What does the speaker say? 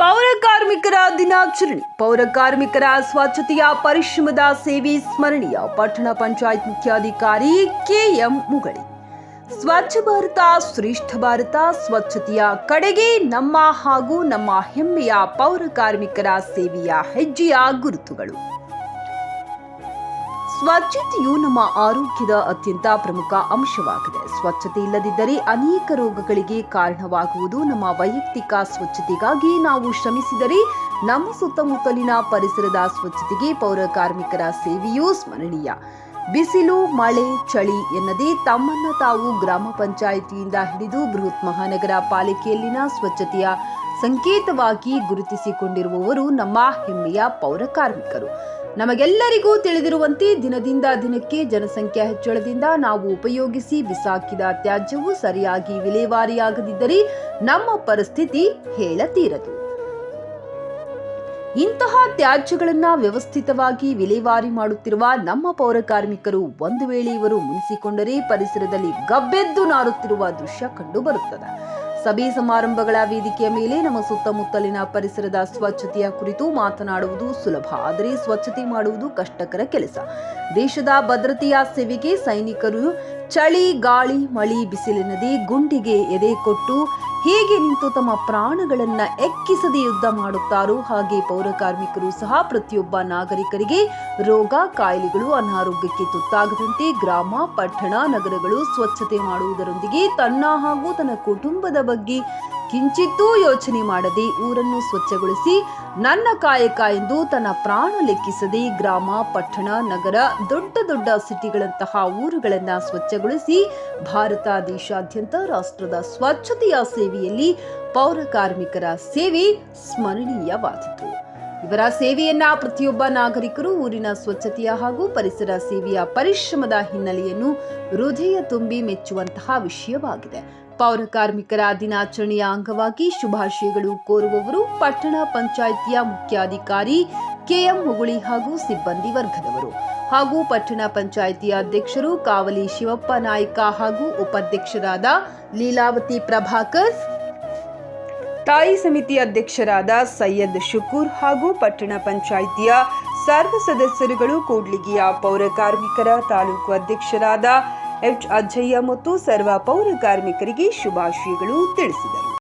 ಪೌರ ಕಾರ್ಮಿಕರ ದಿನಾಚರಣೆ. ಪೌರ ಕಾರ್ಮಿಕರ ಸ್ವಚ್ಛತೆಯ ಪರಿಶ್ರಮದ ಸೇವೆ ಸ್ಮರಣೀಯ. ಪಟ್ಟಣ ಪಂಚಾಯತ್ ಮುಖ್ಯಾಧಿಕಾರಿ ಕೆಎಂ ಮುಗಳಿ. ಸ್ವಚ್ಛ ಭಾರತ, ಶ್ರೇಷ್ಠ ಭಾರತ, ಸ್ವಚ್ಛತೆಯ ಕಡೆಗೆ ನಮ್ಮ ಹಾಗೂ ನಮ್ಮ ಹೆಮ್ಮೆಯ ಪೌರ ಕಾರ್ಮಿಕರ ಸೇವೆಯ ಹೆಜ್ಜೆಯ ಗುರುತುಗಳು. ಸ್ವಚ್ಛತೆಯು ನಮ್ಮ ಆರೋಗ್ಯದ ಅತ್ಯಂತ ಪ್ರಮುಖ ಅಂಶವಾಗಿದೆ. ಸ್ವಚ್ಛತೆ ಇಲ್ಲದಿದ್ದರೆ ಅನೇಕ ರೋಗಗಳಿಗೆ ಕಾರಣವಾಗುವುದು ನಮ್ಮ ವೈಯಕ್ತಿಕ ಸ್ವಚ್ಛತೆಗಾಗಿ ನಾವು ಶ್ರಮಿಸಿದರೆ ನಮ್ಮ ಸುತ್ತಮುತ್ತಲಿನ ಪರಿಸರದ ಸ್ವಚ್ಛತೆಗೆ ಪೌರ ಕಾರ್ಮಿಕರ ಸೇವೆಯೂ ಸ್ಮರಣೀಯ. ಬಿಸಿಲು, ಮಳೆ, ಚಳಿ ಎನ್ನದೇ ತಮ್ಮನ್ನ ತಾವು ಗ್ರಾಮ ಪಂಚಾಯಿತಿಯಿಂದ ಹಿಡಿದು ಬೃಹತ್ ಮಹಾನಗರ ಪಾಲಿಕೆಯಲ್ಲಿನ ಸ್ವಚ್ಛತೆಯ ಸಂಕೇತವಾಗಿ ಗುರುತಿಸಿಕೊಂಡಿರುವವರು ನಮ್ಮ ಹೆಮ್ಮೆಯ ಪೌರ ಕಾರ್ಮಿಕರು. ನಮಗೆಲ್ಲರಿಗೂ ತಿಳಿದಿರುವಂತೆ ದಿನದಿಂದ ದಿನಕ್ಕೆ ಜನಸಂಖ್ಯಾ ಹೆಚ್ಚಳದಿಂದ ನಾವು ಉಪಯೋಗಿಸಿ ಬಿಸಾಕಿದ ತ್ಯಾಜ್ಯವು ಸರಿಯಾಗಿ ವಿಲೇವಾರಿಯಾಗದಿದ್ದರೆ ನಮ್ಮ ಪರಿಸ್ಥಿತಿ ಹೇಳತೀರದು. ಇಂತಹ ತ್ಯಾಜ್ಯಗಳನ್ನ ವ್ಯವಸ್ಥಿತವಾಗಿ ವಿಲೇವಾರಿ ಮಾಡುತ್ತಿರುವ ನಮ್ಮ ಪೌರ ಕಾರ್ಮಿಕರು ಒಂದು ವೇಳೆ ಇವರು ಮುನಿಸಿಕೊಂಡರೆ ಪರಿಸರದಲ್ಲಿ ಗಬ್ಬೆದ್ದು ನಾರುತ್ತಿರುವ ದೃಶ್ಯ ಕಂಡು ಬರುತ್ತದೆ ಸಭೆ ಸಮಾರಂಭಗಳ ವೇದಿಕೆಯ ಮೇಲೆ ನಮ್ಮ ಸುತ್ತಮುತ್ತಲಿನ ಪರಿಸರದ ಸ್ವಚ್ಛತೆಯ ಕುರಿತು ಮಾತನಾಡುವುದು ಸುಲಭ. ಆದರೆ ಸ್ವಚ್ಛತೆ ಮಾಡುವುದು ಕಷ್ಟಕರ ಕೆಲಸ. ದೇಶದ ಭದ್ರತೆಯ ಸೇವೆಗೆ ಸೈನಿಕರು ಚಳಿ, ಗಾಳಿ, ಮಳಿ, ಬಿಸಿಲಿನದಿ ಗುಂಡಿಗೆ ಎದೆ ಕೊಟ್ಟು ಹೇಗೆ ನಿಂತು ತಮ್ಮ ಪ್ರಾಣಗಳನ್ನ ಎಕ್ಕಿಸದೆ ಯುದ್ಧ ಮಾಡುತ್ತಾರೋ ಹಾಗೆ ಪೌರ ಕಾರ್ಮಿಕರು ಸಹ ಪ್ರತಿಯೊಬ್ಬ ನಾಗರಿಕರಿಗೆ ರೋಗ, ಕಾಯಿಲೆಗಳು, ಅನಾರೋಗ್ಯಕ್ಕೆ ತುತ್ತಾಗದಂತೆ ಗ್ರಾಮ, ಪಟ್ಟಣ, ನಗರಗಳು ಸ್ವಚ್ಛತೆ ಮಾಡುವುದರೊಂದಿಗೆ ತನ್ನ ಹಾಗೂ ತನ್ನ ಕುಟುಂಬದ ಬಗ್ಗೆ ಕಿಂಚಿತ್ತೂ ಯೋಚನೆ ಮಾಡದೆ ಊರನ್ನು ಸ್ವಚ್ಛಗೊಳಿಸಿ ನನ್ನ ಕಾಯಕ ಎಂದು ತನ್ನ ಪ್ರಾಣ ಲೆಕ್ಕಿಸದೆ ಗ್ರಾಮ, ಪಟ್ಟಣ, ನಗರ, ದೊಡ್ಡ ದೊಡ್ಡ ಸಿಟಿಗಳಂತಹ ಊರುಗಳನ್ನು ಸ್ವಚ್ಛಗೊಳಿಸಿ ಭಾರತ ದೇಶಾದ್ಯಂತ ರಾಷ್ಟ್ರದ ಸ್ವಚ್ಛತೆಯ ಸೇವೆಯಲ್ಲಿ ಪೌರ ಕಾರ್ಮಿಕರ ಸೇವೆ ಸ್ಮರಣೀಯವಾದಿತು. ಇವರ ಸೇವೆಯನ್ನ ಪ್ರತಿಯೊಬ್ಬ ನಾಗರಿಕರು ಊರಿನ ಸ್ವಚ್ಛತೆಯ ಹಾಗೂ ಪರಿಸರ ಸೇವೆಯ ಪರಿಶ್ರಮದ ಹಿನ್ನೆಲೆಯನ್ನು ಹೃದಯ ತುಂಬಿ ಮೆಚ್ಚುವಂತಹ ವಿಷಯವಾಗಿದೆ. ಪೌರ ಕಾರ್ಮಿಕರ ದಿನಾಚರಣೆಯ ಅಂಗವಾಗಿ ಶುಭಾಶಯಗಳು ಕೋರುವವರು ಪಟ್ಟಣ ಪಂಚಾಯಿತಿಯ ಮುಖ್ಯಾಧಿಕಾರಿ ಕೆಎಂ ಮುಗುಳಿ ಹಾಗೂ ಸಿಬ್ಬಂದಿ ವರ್ಗದವರು. ಹಾಗೂ ಪಟ್ಟಣ ಪಂಚಾಯಿತಿಯ ಅಧ್ಯಕ್ಷರು ಕಾವಲಿ ಶಿವಪ್ಪ ನಾಯ್ಕ ಹಾಗೂ ಉಪಾಧ್ಯಕ್ಷರಾದ ಲೀಲಾವತಿ ಪ್ರಭಾಕರ್, ತಾಯಿ ಸಮಿತಿ ಅಧ್ಯಕ್ಷರಾದ ಸೈಯದ್ ಶುಕೂರ್ ಹಾಗೂ ಪಟ್ಟಣ ಪಂಚಾಯಿತಿಯ ಸರ್ವ ಸದಸ್ಯರುಗಳು ಕೂಡ್ಲಿಗಿಯ ಪೌರ ಕಾರ್ಮಿಕರ ತಾಲೂಕು ಅಧ್ಯಕ್ಷರಾದ ಎಚ್ ಅಜ್ಜಯ್ಯ ಮತ್ತು ಸರ್ವ ಪೌರ ಕಾರ್ಮಿಕರಿಗೆ ಶುಭಾಶಯಗಳು ತಿಳಿಸಿದರು.